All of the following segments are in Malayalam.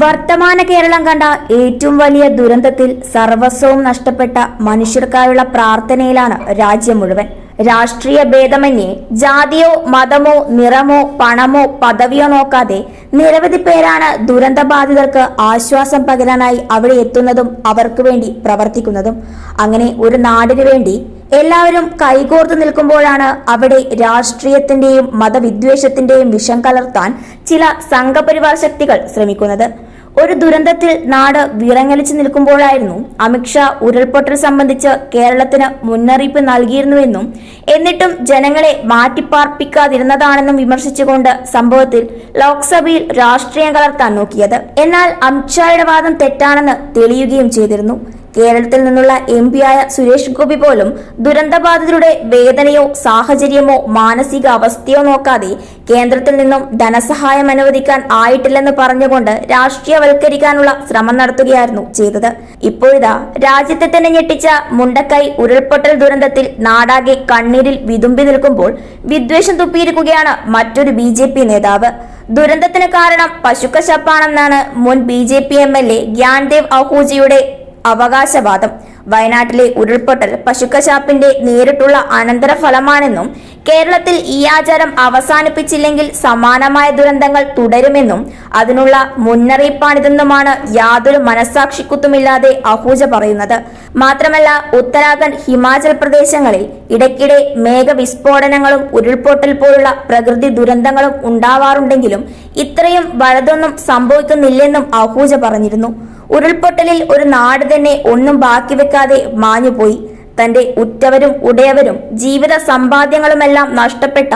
വർത്തമാന കേരളം കണ്ട ഏറ്റവും വലിയ ദുരന്തത്തിൽ സർവസ്വവും നഷ്ടപ്പെട്ട മനുഷ്യർക്കായുള്ള പ്രാർത്ഥനയിലാണ് രാജ്യം മുഴുവൻ. രാഷ്ട്രീയ ഭേദമന്യേ ജാതിയോ മതമോ നിറമോ പണമോ പദവിയോ നോക്കാതെ നിരവധി പേരാണ് ദുരന്തബാധിതർക്ക് ആശ്വാസം പകരാനായി അവിടെ എത്തുന്നതും അവർക്ക് വേണ്ടി പ്രവർത്തിക്കുന്നതും. അങ്ങനെ ഒരു നാടിനു വേണ്ടി എല്ലാവരും കൈകോർത്ത് നിൽക്കുമ്പോഴാണ് അവിടെ രാഷ്ട്രീയത്തിന്റെയും മതവിദ്വേഷത്തിന്റെയും വിഷം കലർത്താൻ ചില സംഘപരിവാർ ശക്തികൾ ശ്രമിക്കുന്നത്. ഒരു ദുരന്തത്തിൽ നാട് വിറങ്ങലിച്ചു നിൽക്കുമ്പോഴായിരുന്നു അമിത്ഷാ ഉരുൾപൊട്ടൽ സംബന്ധിച്ച് കേരളത്തിന് മുന്നറിയിപ്പ് നൽകിയിരുന്നുവെന്നും എന്നിട്ടും ജനങ്ങളെ മാറ്റിപ്പാർപ്പിക്കാതിരുന്നതാണെന്നും വിമർശിച്ചുകൊണ്ട് സംഭവത്തിൽ ലോക്സഭയിൽ രാഷ്ട്രീയം കലർത്താൻ നോക്കിയത്. എന്നാൽ അമിത്ഷായുടെ വാദം തെറ്റാണെന്ന് തെളിയുകയും ചെയ്തിരുന്നു. കേരളത്തിൽ നിന്നുള്ള എം ആയ സുരേഷ് ഗോപി പോലും ദുരന്തബാധിതരുടെ വേദനയോ സാഹചര്യമോ മാനസികാവസ്ഥയോ നോക്കാതെ കേന്ദ്രത്തിൽ നിന്നും ധനസഹായം അനുവദിക്കാൻ ആയിട്ടില്ലെന്ന് പറഞ്ഞുകൊണ്ട് രാഷ്ട്രീയവൽക്കരിക്കാനുള്ള ശ്രമം നടത്തുകയായിരുന്നു ചെയ്തത്. ഇപ്പോഴിതാ രാജ്യത്തെ തന്നെ ഞെട്ടിച്ച മുണ്ടക്കൈ ഉരുൾപൊട്ടൽ ദുരന്തത്തിൽ നാടാകെ കണ്ണീരിൽ വിതുമ്പി നിൽക്കുമ്പോൾ വിദ്വേഷം തുപ്പിയിരിക്കുകയാണ് മറ്റൊരു ബി നേതാവ്. ദുരന്തത്തിന് കാരണം പശുക്കശപ്പാണെന്നാണ് മുൻ B J P M L A Gyandev അഹൂജിയുടെ അവകാശവാദം. വയനാട്ടിലെ ഉരുൾപൊട്ടൽ പശുക്കശാപ്പിന്റെ നേരിട്ടുള്ള അനന്തരഫലമാണെന്നും കേരളത്തിൽ ഈ ആചാരം അവസാനിപ്പിച്ചില്ലെങ്കിൽ സമാനമായ ദുരന്തങ്ങൾ തുടരുമെന്നും അതിനുള്ള മുന്നറിയിപ്പാണിതെന്നുമാണ് യാതൊരു മനസ്സാക്ഷിക്കുത്തുമില്ലാതെ അഹൂജ പറയുന്നത്. മാത്രമല്ല ഉത്തരാഖണ്ഡ് ഹിമാചൽ പ്രദേശങ്ങളിൽ ഇടയ്ക്കിടെ മേഘവിസ്ഫോടനങ്ങളും ഉരുൾപൊട്ടൽ പോലുള്ള പ്രകൃതി ദുരന്തങ്ങളും ഉണ്ടാവാറുണ്ടെങ്കിലും ഇത്രയും വലുതൊന്നും സംഭവിക്കുന്നില്ലെന്നും അഹൂജ പറഞ്ഞിരുന്നു. ഉരുൾപൊട്ടലിൽ ഒരു നാട് തന്നെ ഒന്നും ബാക്കി വെക്കാതെ മാഞ്ഞുപോയി. തന്റെ ഉറ്റവരും ഉടയവരും ജീവിത സമ്പാദ്യങ്ങളുമെല്ലാം നഷ്ടപ്പെട്ട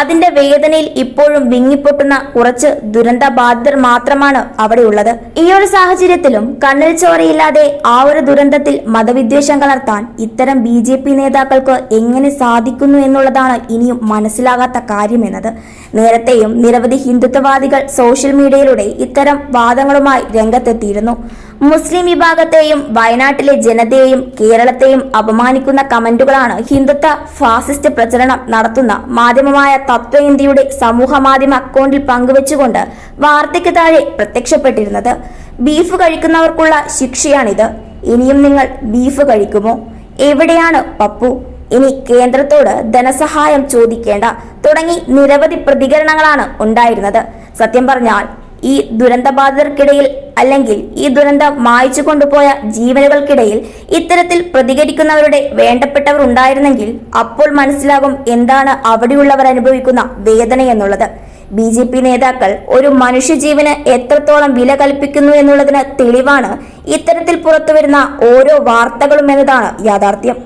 അതിന്റെ വേദനയിൽ ഇപ്പോഴും വിങ്ങിപ്പൊട്ടുന്ന കുറച്ച് ദുരന്തബാധിതർ മാത്രമാണ് അവിടെയുള്ളത്. ഈ ഒരു സാഹചര്യത്തിലും കണ്ണിൽ ചോരയില്ലാതെ ആ ഒരു ദുരന്തത്തിൽ മതവിദ്വേഷം കലർത്താൻ ഇത്തരം ബി ജെ പി നേതാക്കൾക്ക് എങ്ങനെ സാധിക്കുന്നു എന്നുള്ളതാണ് ഇനിയും മനസ്സിലാകാത്ത കാര്യമെന്നത്. നേരത്തെയും നിരവധി ഹിന്ദുത്വവാദികൾ സോഷ്യൽ മീഡിയയിലൂടെ ഇത്തരം വാദങ്ങളുമായി രംഗത്തെത്തിയിരുന്നു. മുസ്ലിം വിഭാഗത്തെയും വയനാട്ടിലെ ജനതയെയും കേരളത്തെയും അപമാനിക്കുന്ന കമന്റുകളാണ് ഹിന്ദുത്വ ഫാസിസ്റ്റ് പ്രചരണം നടത്തുന്ന മാധ്യമമായ തത്വ ഇന്ത്യയുടെ സമൂഹ മാധ്യമ അക്കൗണ്ടിൽ പങ്കുവച്ചുകൊണ്ട് വാർത്തയ്ക്ക് താഴെ പ്രത്യക്ഷപ്പെട്ടിരുന്നത്. ബീഫ് കഴിക്കുന്നവർക്കുള്ള ശിക്ഷയാണിത്. ഇനിയും നിങ്ങൾ ബീഫ് കഴിക്കുമോ? എവിടെയാണ് പപ്പു? ഇനി കേന്ദ്രത്തോട് ധനസഹായം ചോദിക്കേണ്ട തുടങ്ങി നിരവധി പ്രതികരണങ്ങളാണ് ഉണ്ടായിരുന്നത്. സത്യം പറഞ്ഞാൽ ഈ ദുരന്തബാധിതർക്കിടയിൽ അല്ലെങ്കിൽ ഈ ദുരന്തം മായ്ച്ചു കൊണ്ടുപോയ ജീവനുകൾക്കിടയിൽ ഇത്തരത്തിൽ പ്രതികരിക്കുന്നവരുടെ വേണ്ടപ്പെട്ടവർ ഉണ്ടായിരുന്നെങ്കിൽ അപ്പോൾ മനസ്സിലാകും എന്താണ് അവിടെയുള്ളവർ അനുഭവിക്കുന്ന വേദന എന്നുള്ളത്. ബി ജെ പി നേതാക്കൾ ഒരു മനുഷ്യജീവന് എത്രത്തോളം വില കൽപ്പിക്കുന്നു എന്നുള്ളതിന് തെളിവാണ് ഇത്തരത്തിൽ പുറത്തുവരുന്ന ഓരോ വാർത്തകളും എന്നതാണ് യാഥാർത്ഥ്യം.